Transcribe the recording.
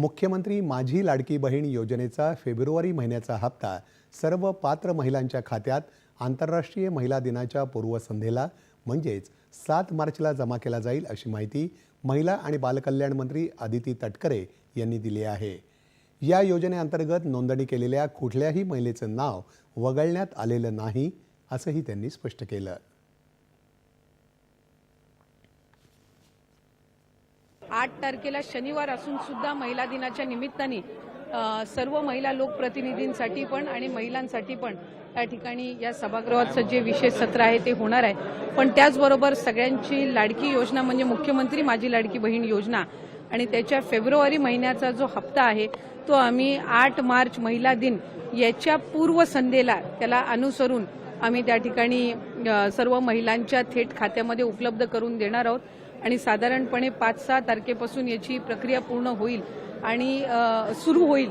मुख्यमंत्री माझी लाडकी बहीण योजनेचा फेब्रुवारी महिन्याचा हप्ता सर्व पात्र महिलांच्या खात्यात आंतरराष्ट्रीय महिला दिनाच्या पूर्वसंध्येला म्हणजेच सात मार्चला जमा केला जाईल अशी माहिती महिला आणि बालकल्याण मंत्री आदिती तटकरे यांनी दिली आहे. या योजनेअंतर्गत नोंदणी केलेल्या कुठल्याही महिलेचं नाव वगळण्यात आलेलं नाही असंही त्यांनी स्पष्ट केलं. आठ तारखेला शनिवार असून सुद्धा महिला दिनाच्या निमित्ताने सर्व महिला लोकप्रतिनिधींसाठी पण आणि महिलांसाठी पण या ठिकाणी या सभागृहाचं जे विशेष सत्र आहे ते होणार आहे. पण त्याचबरोबर सगळ्यांची लाडकी योजना म्हणजे मुख्यमंत्री माझी लाडकी बहीण योजना आणि त्याच्या फेब्रुवारी महिन्याचा जो हप्ता आहे तो आम्ही आठ मार्च महिला दिन याच्या पूर्वसंध्येला त्याला अनुसरून आम्ही त्या ठिकाणी सर्व महिलांच्या थेट खात्यामध्ये उपलब्ध करून देणार आहोत. आणि साधारणपणे पाच सहा तारखेपासून याची प्रक्रिया पूर्ण होईल आणि सुरू होईल.